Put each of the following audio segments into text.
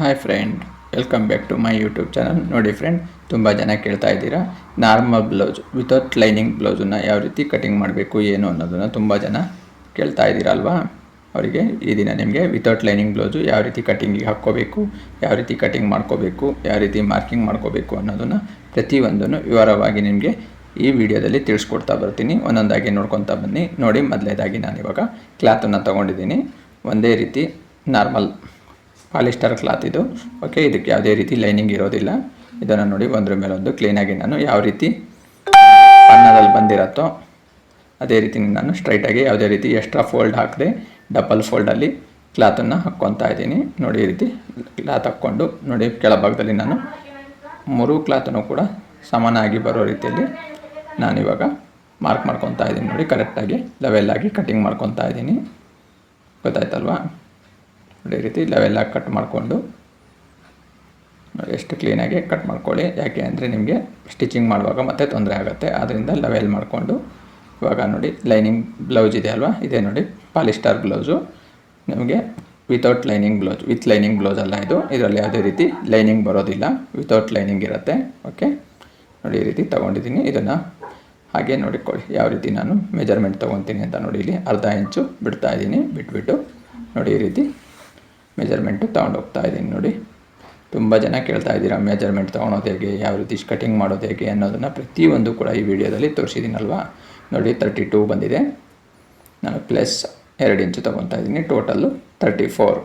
Hi friend welcome back to my YouTube channel ನೋಡಿ friend ತುಂಬ ಜನ ಕೇಳ್ತಾ ಇದ್ದೀರಾ? ನಾರ್ಮಲ್ ಬ್ಲೌಸ್ ವಿತೌಟ್ ಲೈನಿಂಗ್ ಬ್ಲೌಸನ್ನು ಯಾವ ರೀತಿ ಕಟಿಂಗ್ ಮಾಡಬೇಕು, ಏನು ಅನ್ನೋದನ್ನು ತುಂಬ ಜನ ಕೇಳ್ತಾ ಇದ್ದೀರಲ್ವಾ? ಅವರಿಗೆ ಈ ದಿನ ನಿಮಗೆ ವಿತೌಟ್ ಲೈನಿಂಗ್ ಬ್ಲೌಸು ಯಾವ ರೀತಿ ಕಟಿಂಗಿಗೆ ಹಾಕ್ಕೋಬೇಕು, ಯಾವ ರೀತಿ ಕಟಿಂಗ್ ಮಾಡ್ಕೋಬೇಕು, ಯಾವ ರೀತಿ ಮಾರ್ಕಿಂಗ್ ಮಾಡ್ಕೋಬೇಕು ಅನ್ನೋದನ್ನು ಪ್ರತಿಯೊಂದನ್ನು ವಿವರವಾಗಿ ನಿಮಗೆ ಈ ವಿಡಿಯೋದಲ್ಲಿ ತಿಳಿಸ್ಕೊಡ್ತಾ ಬರ್ತೀನಿ. ಒಂದೊಂದಾಗಿ ನೋಡ್ಕೊತಾ ಬನ್ನಿ. ನೋಡಿ ಮೊದಲೇದಾಗಿ ನಾನು ಇವಾಗ ಕ್ಲಾತನ್ನು ತೊಗೊಂಡಿದ್ದೀನಿ. ಒಂದೇ ರೀತಿ ನಾರ್ಮಲ್ ಪಾಲಿಸ್ಟರ್ ಕ್ಲಾತ್ ಇದು. ಓಕೆ ಇದಕ್ಕೆ ಯಾವುದೇ ರೀತಿ ಲೈನಿಂಗ್ ಇರೋದಿಲ್ಲ. ಇದನ್ನು ನೋಡಿ ಒಂದ್ರ ಮೇಲೆ ಒಂದು ಕ್ಲೀನಾಗಿ ನಾನು ಯಾವ ರೀತಿ ಅನ್ನದಲ್ಲಿ ಬಂದಿರತ್ತೋ, ಅದೇ ರೀತಿ ನಾನು ಸ್ಟ್ರೈಟಾಗಿ ಯಾವುದೇ ರೀತಿ ಎಕ್ಸ್ಟ್ರಾ ಫೋಲ್ಡ್ ಹಾಕದೆ ಡಬಲ್ ಫೋಲ್ಡಲ್ಲಿ ಕ್ಲಾತನ್ನು ಹಾಕ್ಕೊತಾ ಇದ್ದೀನಿ. ನೋಡಿ ಈ ರೀತಿ ಕ್ಲಾತ್ ಹಾಕ್ಕೊಂಡು ನೋಡಿ ಕೆಳಭಾಗದಲ್ಲಿ ನಾನು ಮೂರು ಕ್ಲಾತನ್ನು ಕೂಡ ಸಮಾನಾಗಿ ಬರೋ ರೀತಿಯಲ್ಲಿ ನಾನಿವಾಗ ಮಾರ್ಕ್ ಮಾಡ್ಕೊತಾ ಇದ್ದೀನಿ. ನೋಡಿ ಕರೆಕ್ಟಾಗಿ ಲೆವೆಲ್ಲಾಗಿ ಕಟಿಂಗ್ ಮಾಡ್ಕೊತಾ ಇದ್ದೀನಿ. ಗೊತ್ತಾಯ್ತಲ್ವಾ? ಈ ರೀತಿ ಇಲ್ಲವೆಲ್ಲ ಕಟ್ ಮಾಡಿಕೊಂಡು ಎಷ್ಟು ಕ್ಲೀನಾಗಿ ಕಟ್ ಮಾಡ್ಕೊಳ್ಳಿ. ಯಾಕೆ ಅಂದರೆ ನಿಮಗೆ ಸ್ಟಿಚಿಂಗ್ ಮಾಡುವಾಗ ಮತ್ತೆ ತೊಂದರೆ ಆಗುತ್ತೆ. ಆದ್ದರಿಂದ ಲವೆಲ್ ಮಾಡಿಕೊಂಡು ಇವಾಗ ನೋಡಿ ಲೈನಿಂಗ್ ಬ್ಲೌಸ್ ಇದೆ ಅಲ್ವಾ? ಇದೆ ನೋಡಿ ಪಾಲಿಸ್ಟಾರ್ ಬ್ಲೌಸು ನಿಮಗೆ without lining blouse with lining blouse ಅಲ್ಲ ಇದು. ಇದರಲ್ಲಿ ಯಾವುದೇ ರೀತಿ ಲೈನಿಂಗ್ ಬರೋದಿಲ್ಲ. ವಿತೌಟ್ ಲೈನಿಂಗ್ ಇರುತ್ತೆ. ಓಕೆ ನೋಡಿ, ಈ ರೀತಿ ತೊಗೊಂಡಿದ್ದೀನಿ. ಇದನ್ನು ಹಾಗೆ ನೋಡಿಕೊಳ್ಳಿ. ಯಾವ ರೀತಿ ನಾನು ಮೆಜರ್ಮೆಂಟ್ ತೊಗೊತೀನಿ ಅಂತ ನೋಡಿ ಇಲ್ಲಿ ಅರ್ಧ ಇಂಚು ಬಿಡ್ತಾ ಇದ್ದೀನಿ. ಬಿಟ್ಬಿಟ್ಟು ನೋಡಿ ಈ ರೀತಿ ಮೆಜರ್ಮೆಂಟು ತೊಗೊಂಡು ಹೋಗ್ತಾ ಇದ್ದೀನಿ ನೋಡಿ. ತುಂಬ ಜನ ಕೇಳ್ತಾ ಇದ್ದೀರಾ ಮೆಜರ್ಮೆಂಟ್ ತೊಗೊಳೋದು ಹೇಗೆ, ಯಾವ ರೀತಿ ಕಟಿಂಗ್ ಮಾಡೋದು ಹೇಗೆ ಅನ್ನೋದನ್ನು ಪ್ರತಿಯೊಂದು ಕೂಡ ಈ ವಿಡಿಯೋದಲ್ಲಿ ತೋರಿಸಿದ್ದೀನಲ್ವಾ? ನೋಡಿ ತರ್ಟಿ ಟೂ ಬಂದಿದೆ. ನಾನು ಪ್ಲಸ್ ಎರಡು ಇಂಚು ತೊಗೊತಾ ಇದ್ದೀನಿ total thirty four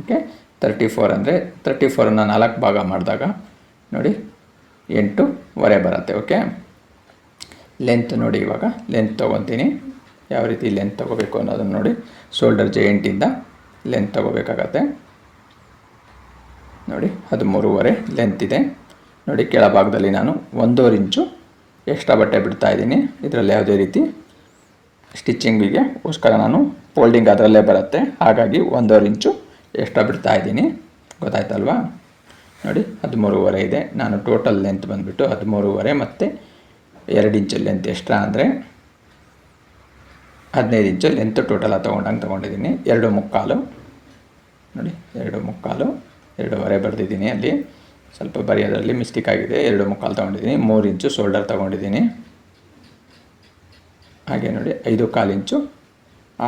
okay thirty four ಅಂದರೆ ತರ್ಟಿ ಫೋರನ್ನು ನಾಲ್ಕು ಭಾಗ ಮಾಡಿದಾಗ ನೋಡಿ ಎಂಟೂವರೆ ಬರುತ್ತೆ ಓಕೆ ಲೆಂತ್ ನೋಡಿ ಇವಾಗ ಲೆಂತ್ ತೊಗೊತೀನಿ. ಯಾವ ರೀತಿ ಲೆಂತ್ ತೊಗೋಬೇಕು ಅನ್ನೋದನ್ನು ನೋಡಿ ಶೋಲ್ಡರ್ ಜಾಯಿಂಟಿಂದ ಲೆಂತ್ ತೊಗೋಬೇಕಾಗತ್ತೆ. ನೋಡಿ ಹದಿಮೂರುವರೆ ಲೆಂತ್ ಇದೆ. ನೋಡಿ, ಕೆಳಭಾಗದಲ್ಲಿ ನಾನು ಒಂದೂವರೆ ಇಂಚು ಎಕ್ಸ್ಟ್ರಾ ಬಟ್ಟೆ ಬಿಡ್ತಾ ಇದ್ದೀನಿ. ಇದರಲ್ಲಿ ಯಾವುದೇ ರೀತಿ ಸ್ಟಿಚ್ಚಿಂಗಿಗೆ ಗೋಸ್ಕರ ನಾನು ಫೋಲ್ಡಿಂಗ್ ಅದರಲ್ಲೇ ಬರುತ್ತೆ. ಹಾಗಾಗಿ ಒಂದೂವರೆ ಇಂಚು ಎಕ್ಸ್ಟ್ರಾ ಬಿಡ್ತಾ ಇದ್ದೀನಿ. ಗೊತ್ತಾಯ್ತಲ್ವಾ? ನೋಡಿ ಹದಿಮೂರುವರೆ ಇದೆ. ನಾನು ಟೋಟಲ್ ಲೆಂತ್ ಬಂದುಬಿಟ್ಟು ಹದಿಮೂರುವರೆ ಮತ್ತು ಎರಡು ಇಂಚು ಲೆಂತ್ ಎಕ್ಸ್ಟ್ರಾ ಅಂದರೆ ಹದಿನೈದು ಇಂಚು ಲೆಂತ್ ಟೋಟಲ ತೊಗೊಂಡಂಗೆ ತೊಗೊಂಡಿದ್ದೀನಿ ಎರಡು ಮುಕ್ಕಾಲು. ನೋಡಿ, ಎರಡು ಮುಕ್ಕಾಲು. ಎರಡೂವರೆ ಬರೆದಿದ್ದೀನಿ ಅಲ್ಲಿ. ಸ್ವಲ್ಪ ಬರೆಯೋದ್ರಲ್ಲಿ ಮಿಸ್ಟೇಕ್ ಆಗಿದೆ. ಎರಡು ಮುಕ್ಕಾಲು ತೊಗೊಂಡಿದ್ದೀನಿ ಮೂರು ಇಂಚು ಶೋಲ್ಡರ್ ತೊಗೊಂಡಿದ್ದೀನಿ ಹಾಗೆ ನೋಡಿ, ಐದು ಕಾಲು ಇಂಚು